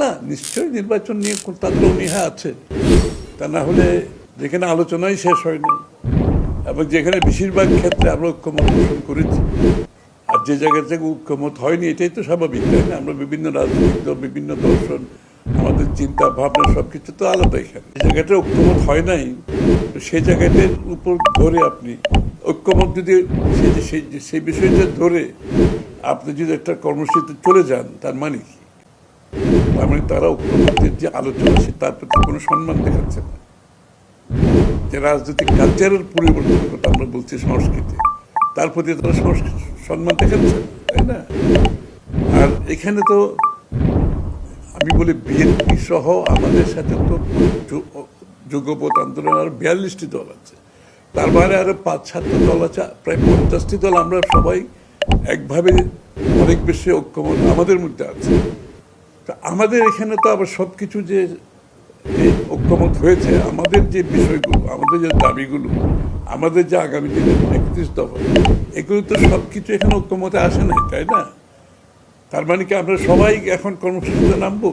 না, নিশ্চয়ই নির্বাচন নিয়ে তাদের অনীহা আছে। তা না হলে যেখানে আলোচনাই শেষ হয়নি, এবং যেখানে বেশিরভাগ ক্ষেত্রে আমরা ঐক্যমত পোষণ করেছি, আর যে জায়গা থেকে ঐক্যমত হয়নি, এটাই তো স্বাভাবিক, তাই না? আমরা বিভিন্ন রাজনৈতিক দল, বিভিন্ন দর্শন, আমাদের চিন্তা ভাবনা সব কিছু তো আলাদা এখানে। যে জায়গাটা ঐক্যমত হয় নাই, তো সেই জায়গাটার উপর ধরে আপনি, ঐক্যমত যদি সেই বিষয়টা ধরে আপনি যদি একটা কর্মসূচিতে চলে যান, তার মানে কি? তার মানে তারা ঐক্যমতের যে আলোচনা সে তার প্রতি কোনো সম্মান দেখাচ্ছে না। যে রাজনৈতিক কালচারের পরিবর্তনের কথা আমরা বলছি সংস্কৃতি, তার প্রতি তারা সম্মান দেখাচ্ছে, তাই না? আর এখানে তো আমি বলি, বিএনপি সহ আমাদের সাথে তো যুগপথ আন্দোলন আর বিয়াল্লিশটি দল আছে। তার বাইরে আরও পাঁচ, সাতটা দল আছে, প্রায় পঞ্চাশটি দল আমরা সবাই একভাবে অনেক বেশি ঐক্যমত আমাদের মধ্যে আছে। তা আমাদের এখানে তো আবার সব কিছু যে ঐক্যমত হয়েছে, আমাদের যে বিষয়গুলো, আমাদের যে দাবিগুলো, আমাদের যে আগামী দিনের একত্রিশ দফা, এগুলো তো সব কিছু এখানে ঐক্যমতে আসে নাই, তাই না? তার মানে কি আমরা সবাই এখন কর্মসূচিতে নামবো?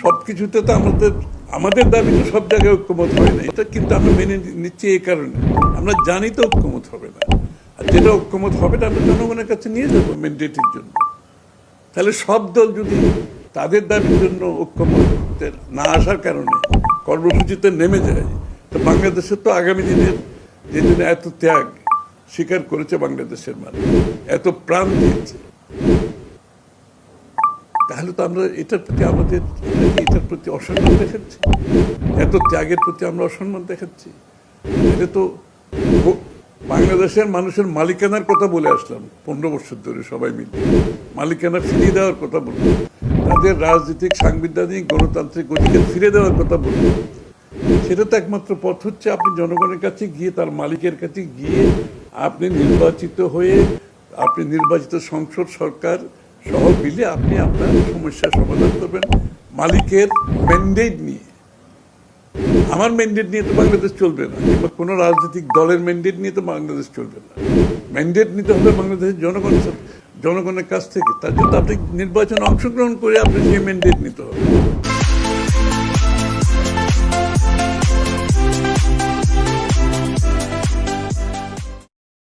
সব কিছুতে তো আমাদের আমাদের দাবি তো সব জায়গায় ঐক্যমত হয় না এটা কিন্তু আমরা মেনে নিচ্ছি এই কারণে। আমরা জানি তো ঐক্যমত হবে না। আর যেটা ঐক্যমত হবে না, আমরা জনগণের কাছে নিয়ে যাব ম্যান্ডেটের জন্য। তাহলে সব দল যদি তাদের দাবির জন্য ঐক্যমতে না আসার কারণে কর্মসূচিতে নেমে যায়, তো বাংলাদেশের তো আগামী দিনের যে জন্য এত ত্যাগ স্বীকার করেছে বাংলাদেশের মানুষ, এত প্রাণ দিয়েছে। তাহলে তো আমরা এটার প্রতি আমাদের এটার প্রতি অসম্মান দেখাচ্ছি। এত ত্যাগের প্রতি আমরা অসম্মান দেখাচ্ছি। এটা তো বাংলাদেশের মানুষের মালিকানার কথা বলে আসলাম। পনেরো বছর ধরে সবাই মিলে। মালিকানা ফিরিয়ে দেওয়ার কথা বললাম। তাদের রাজনৈতিক, সাংবিধানিক, গণতান্ত্রিক অধিকার ফিরে দেওয়ার কথা বললাম। সেটা তো একমাত্র পথ হচ্ছে আপনি জনগণের কাছে গিয়ে, তার মালিকের কাছে গিয়ে আপনি নির্বাচিত হয়ে, আপনি নির্বাচিত সংসদ, সরকার সহ মিলে আপনি আপনার সমস্যার সমাধান করবেন। মালিকের ম্যান্ডেট নিয়ে। আমার ম্যান্ডেট নিয়ে তো বাংলাদেশ চলবে না। কিংবা কোনো রাজনৈতিক দলের ম্যান্ডেট নিয়ে তো বাংলাদেশ চলবে না। ম্যান্ডেট নিতে হবে বাংলাদেশের জনগণ জনগণের কাছ থেকে। তার জন্য আপনি নির্বাচনে অংশগ্রহণ করে আপনি সেই ম্যান্ডেট নিতে হবে।